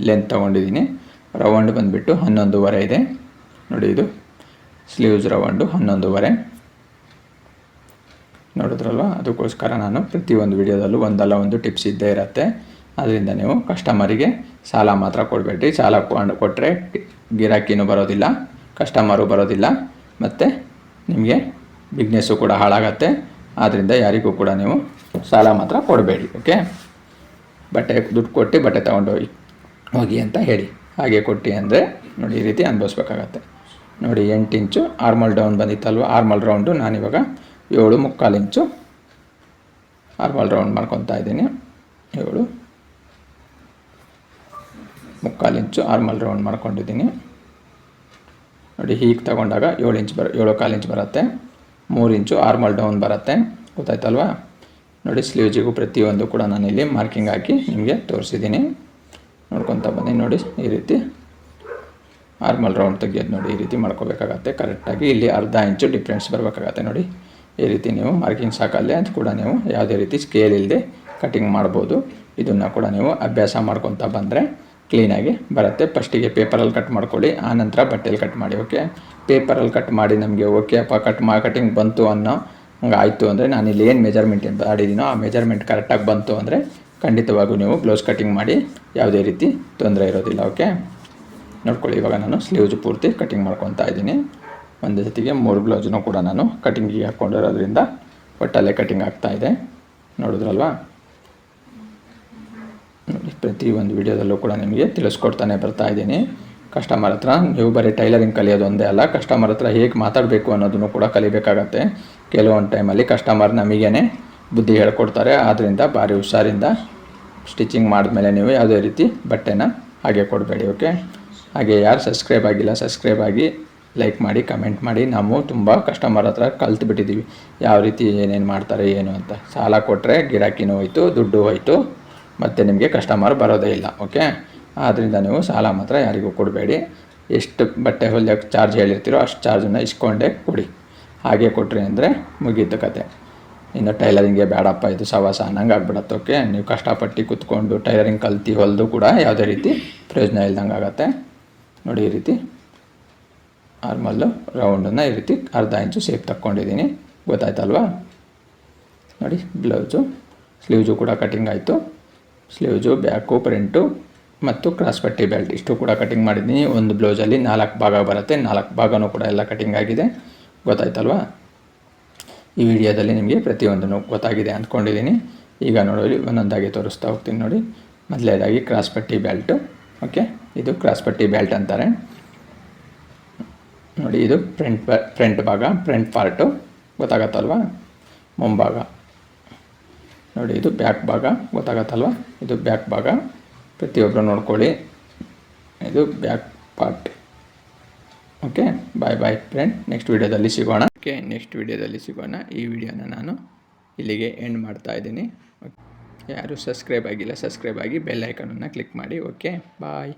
ಲೆಂತ್ ತೊಗೊಂಡಿದ್ದೀನಿ. ರೌಂಡ್ ಬಂದುಬಿಟ್ಟು ಹನ್ನೊಂದುವರೆ ಇದೆ. ನೋಡಿ ಇದು ಸ್ಲೀವ್ಸ್ ರೌಂಡು ಹನ್ನೊಂದುವರೆ. ನೋಡಿದ್ರಲ್ವ? ಅದಕ್ಕೋಸ್ಕರ ನಾನು ಪ್ರತಿಯೊಂದು ವಿಡಿಯೋದಲ್ಲೂ ಒಂದಲ್ಲ ಒಂದು ಟಿಪ್ಸ್ ಇದ್ದೇ ಇರುತ್ತೆ. ಅದರಿಂದ ನೀವು ಕಸ್ಟಮರಿಗೆ ಸಾಲ ಮಾತ್ರ ಕೊಡಬೇಡ್ರಿ. ಸಾಲ ಕೊಟ್ಟರೆ ಗಿರಾಕಿನೂ ಬರೋದಿಲ್ಲ ಕಸ್ಟಮರು ಬರೋದಿಲ್ಲ. ಮತ್ತು ನಿಮಗೆ ಬಿಸ್ನೆಸ್ಸು ಕೂಡ ಹಾಳಾಗತ್ತೆ. ಆದ್ದರಿಂದ ಯಾರಿಗೂ ಕೂಡ ನೀವು ಸಾಲ ಮಾತ್ರ ಕೊಡಬೇಡಿ ಓಕೆ ಬಟ್ಟೆ ದುಡ್ಡು ಕೊಟ್ಟು ಬಟ್ಟೆ ತೊಗೊಂಡೋಗಿ ಹೋಗಿ ಅಂತ ಹೇಳಿ. ಹಾಗೆ ಕೊಟ್ಟು ಅಂದರೆ ನೋಡಿ ಈ ರೀತಿ ಅನುಭವಿಸ್ಬೇಕಾಗತ್ತೆ. ನೋಡಿ ಎಂಟು ಇಂಚು ಆರ್ಮಲ್ ಡೌನ್ ಬಂದಿತ್ತಲ್ವ? ಆರ್ಮಲ್ ರೌಂಡು ನಾನಿವಾಗ ಏಳು ಮುಕ್ಕಾಲು ಇಂಚು ಆರ್ಮಲ್ ರೌಂಡ್ ಮಾಡ್ಕೊತಾ ಇದ್ದೀನಿ. ಏಳು ಮುಕ್ಕಾಲು ಇಂಚು ಆರ್ಮಲ್ ರೌಂಡ್ ಮಾಡ್ಕೊಂಡಿದ್ದೀನಿ. ನೋಡಿ ಹೀಗೆ ತಗೊಂಡಾಗ ಏಳು ಇಂಚ್ ಬರ, ಏಳು ಕಾಲು ಇಂಚ್ ಬರುತ್ತೆ. ಮೂರು ಇಂಚು ಆರ್ಮಲ್ ಡೌನ್ ಬರುತ್ತೆ. ಗೊತ್ತಾಯ್ತಲ್ವ? ನೋಡಿ ಸ್ಲೀವ್ಜಿಗೂ ಪ್ರತಿಯೊಂದು ಕೂಡ ನಾನಿಲ್ಲಿ ಮಾರ್ಕಿಂಗ್ ಹಾಕಿ ನಿಮಗೆ ತೋರಿಸಿದ್ದೀನಿ. ನೋಡ್ಕೊತ ಬನ್ನಿ, ನೋಡಿ, ಈ ರೀತಿ. ಆರ್ಮಲ್ ರೌಂಡ್ ತೆಗಿಯೋದು ನೋಡಿ, ಈ ರೀತಿ ಮಾಡ್ಕೋಬೇಕಾಗತ್ತೆ. ಕರೆಕ್ಟಾಗಿ ಇಲ್ಲಿ ಅರ್ಧ ಇಂಚು ಡಿಫ್ರೆನ್ಸ್ ಬರಬೇಕಾಗತ್ತೆ ನೋಡಿ. ಈ ರೀತಿ ನೀವು ಮಾರ್ಕಿಂಗ್ ಸಾಕಲ್ಲೇ ಅದು ಕೂಡ ನೀವು ಯಾವುದೇ ರೀತಿ ಸ್ಕೇಲ್ ಇಲ್ಲದೆ ಕಟಿಂಗ್ ಮಾಡ್ಬೋದು. ಇದನ್ನು ಕೂಡ ನೀವು ಅಭ್ಯಾಸ ಮಾಡ್ಕೊತ ಬಂದರೆ ಕ್ಲೀನಾಗಿ ಬರುತ್ತೆ. ಫಸ್ಟಿಗೆ ಪೇಪರಲ್ಲಿ ಕಟ್ ಮಾಡ್ಕೊಳ್ಳಿ ಆನಂತರ ಬಟ್ಟೆಯಲ್ಲಿ ಕಟ್ ಮಾಡಿ ಓಕೆ ಪೇಪರಲ್ಲಿ ಕಟ್ ಮಾಡಿ ನಮಗೆ ಓಕೆ ಅಪ್ಪ ಕಟ್ ಮಾ ಕಟಿಂಗ್ ಬಂತು ಅನ್ನೋ ಹಂಗೆ ಆಯಿತು ಅಂದರೆ ನಾನು ಇಲ್ಲಿ ಏನು ಮೆಜರ್ಮೆಂಟ್ ಮಾಡಿದ್ದೀನೋ ಆ ಮೆಜರ್ಮೆಂಟ್ ಕರೆಕ್ಟಾಗಿ ಬಂತು ಅಂದರೆ ಖಂಡಿತವಾಗೂ ನೀವು ಬ್ಲೌಸ್ ಕಟಿಂಗ್ ಮಾಡಿ ಯಾವುದೇ ರೀತಿ ತೊಂದರೆ ಇರೋದಿಲ್ಲ ಓಕೆ ನೋಡ್ಕೊಳ್ಳಿ, ಇವಾಗ ನಾನು ಸ್ಲೀವ್ಸ್ ಪೂರ್ತಿ ಕಟಿಂಗ್ ಮಾಡ್ಕೊತಾ ಇದ್ದೀನಿ. ಒಂದು ಜೊತೆಗೆ ಮೂರು ಬ್ಲೌಸನ್ನು ಕೂಡ ನಾನು ಕಟಿಂಗಿಗೆ ಹಾಕ್ಕೊಂಡಿರೋದ್ರಿಂದ ಒಟ್ಟಲ್ಲೇ ಕಟಿಂಗ್ ಆಗ್ತಾಯಿದೆ ನೋಡಿದ್ರಲ್ವಾ? ನೋಡಿ ಪ್ರತಿ ಒಂದು ವಿಡಿಯೋದಲ್ಲೂ ಕೂಡ ನಿಮಗೆ ತಿಳಿಸ್ಕೊಡ್ತಾನೆ ಬರ್ತಾ ಇದ್ದೀನಿ. ಕಸ್ಟಮರ್ ಹತ್ರ ನೀವು ಬರೀ ಟೈಲರಿಂಗ್ ಕಲಿಯೋದು ಒಂದೇ ಅಲ್ಲ ಕಸ್ಟಮರ್ ಹತ್ರ ಹೇಗೆ ಮಾತಾಡಬೇಕು ಅನ್ನೋದನ್ನು ಕೂಡ ಕಲಿಬೇಕಾಗತ್ತೆ. ಕೆಲವೊಂದು ಟೈಮಲ್ಲಿ ಕಸ್ಟಮರ್ ನಮಗೇನೆ ಬುದ್ಧಿ ಹೇಳ್ಕೊಡ್ತಾರೆ ಆದ್ದರಿಂದ ಭಾರಿ ಹುಷಾರಿಂದ ಸ್ಟಿಚಿಂಗ್ ಮಾಡಿದ್ಮೇಲೆ ನೀವು ಯಾವುದೇ ರೀತಿ ಬಟ್ಟೆನ ಹಾಗೆ ಕೊಡಬೇಡಿ ಓಕೆ ಹಾಗೆ ಯಾರು ಸಬ್ಸ್ಕ್ರೈಬ್ ಆಗಿಲ್ಲ ಸಬ್ಸ್ಕ್ರೈಬ್ ಆಗಿ ಲೈಕ್ ಮಾಡಿ ಕಮೆಂಟ್ ಮಾಡಿ, ನಾವು ತುಂಬ ಕಸ್ಟಮರ್ ಹತ್ರ ಕಲ್ತು ಬಿಟ್ಟಿದ್ದೀವಿ ಯಾವ ರೀತಿ ಏನೇನು ಮಾಡ್ತಾರೆ, ಏನು ಅಂತ. ಸಾಲ ಕೊಟ್ಟರೆ ಗಿರಾಕಿನೂ ಹೋಯಿತು, ದುಡ್ಡು ಹೋಯ್ತು. ಮತ್ತು ನಿಮಗೆ ಕಸ್ಟಮರ್ ಬರೋದೇ ಇಲ್ಲ ಓಕೆ ಆದ್ದರಿಂದ ನೀವು ಸಾಲ ಮಾತ್ರ ಯಾರಿಗೂ ಕೊಡಬೇಡಿ. ಎಷ್ಟು ಬಟ್ಟೆ ಹೊಲಿಯೋಕ್ಕೆ ಚಾರ್ಜ್ ಹೇಳಿರ್ತೀರೋ ಅಷ್ಟು ಚಾರ್ಜನ್ನು ಇಸ್ಕೊಂಡೇ ಕೊಡಿ. ಹಾಗೆ ಕೊಟ್ರಿ ಅಂದರೆ ಮುಗೀತು ಕತೆ. ಇನ್ನು ಟೈಲರಿಂಗೇ ಬೇಡಪ್ಪ ಇದು ಸವಾಸ ಅನ್ನಂಗೆ ಆಗ್ಬಿಡತ್ತೆ ಓಕೆ ನೀವು ಕಷ್ಟಪಟ್ಟು ಕೂತ್ಕೊಂಡು ಟೈಲರಿಂಗ್ ಕಲ್ತು ಹೊಲಿದು ಕೂಡ ಯಾವುದೇ ರೀತಿ ಪ್ರಯೋಜನ ಇಲ್ದಂಗೆ ಆಗುತ್ತೆ. ನೋಡಿ ಈ ರೀತಿ ಆರ್ಮಲ್ಲು ರೌಂಡನ್ನು ಈ ರೀತಿ ಅರ್ಧ ಇಂಚು ಸೇಪ್ ತಕ್ಕೊಂಡಿದ್ದೀನಿ. ಗೊತ್ತಾಯ್ತಲ್ವಾ? ನೋಡಿ ಬ್ಲೌಸು ಸ್ಲೀವ್ಸು ಕೂಡ ಕಟಿಂಗ್ ಆಯಿತು. ಸ್ಲೀವ್ಸು, ಬ್ಯಾಕು, ಪ್ರಿಂಟು ಮತ್ತು ಕ್ರಾಸ್ ಪಟ್ಟಿ ಬೆಲ್ಟ್. ಇಷ್ಟು ಕೂಡ ಕಟಿಂಗ್ ಮಾಡಿದ್ದೀನಿ. ಒಂದು ಬ್ಲೌಸಲ್ಲಿ ನಾಲ್ಕು ಭಾಗ ಬರುತ್ತೆ. ನಾಲ್ಕು ಭಾಗನೂ ಕೂಡ ಎಲ್ಲ ಕಟಿಂಗ್ ಆಗಿದೆ. ಗೊತ್ತಾಯ್ತಲ್ವಾ? ಈ ವಿಡಿಯೋದಲ್ಲಿ ನಿಮಗೆ ಪ್ರತಿಯೊಂದನ್ನು ಗೊತ್ತಾಗಿದೆ ಅಂದ್ಕೊಂಡಿದ್ದೀನಿ. ಈಗ ನೋಡಿ ಒಂದೊಂದಾಗಿ ತೋರಿಸ್ತಾ ಹೋಗ್ತೀನಿ ನೋಡಿ. ಮೊದಲೇದಾಗಿ ಕ್ರಾಸ್ ಪಟ್ಟಿ ಬೆಲ್ಟು. ಓಕೆ? ಇದು ಕ್ರಾಸ್ ಪಟ್ಟಿ ಬೆಲ್ಟ್ ಅಂತಾರೆ. ನೋಡಿ, ಇದು ಫ್ರಂಟ್ ಫ್ರಂಟ್ ಭಾಗ, ಫ್ರಂಟ್ ಪಾರ್ಟು. ಗೊತ್ತಾಗತ್ತಲ್ವಾ? ಮುಂಭಾಗ. ನೋಡಿ, ಇದು ಬ್ಯಾಕ್ ಭಾಗ. ಗೊತ್ತಾಗತ್ತಲ್ವ? ಇದು ಬ್ಯಾಕ್ ಭಾಗ. ಪ್ರತಿಯೊಬ್ಬರು ನೋಡ್ಕೊಳ್ಳಿ. ಇದು back part okay bye bye friend next ವೀಡಿಯೋದಲ್ಲಿ ಸಿಗೋಣ. ಓಕೆ ನೆಕ್ಸ್ಟ್ ವೀಡಿಯೋದಲ್ಲಿ ಸಿಗೋಣ. ಈ ವಿಡಿಯೋನ ನಾನು ಇಲ್ಲಿಗೆ ಎಂಡ್ ಮಾಡ್ತಾ ಇದ್ದೀನಿ. ಯಾರು ಸಬ್ಸ್ಕ್ರೈಬ್ ಆಗಿಲ್ಲ ಸಬ್ಸ್ಕ್ರೈಬ್ ಆಗಿ ಬೆಲ್ ಐಕನನ್ನು ಕ್ಲಿಕ್ ಮಾಡಿ. Okay bye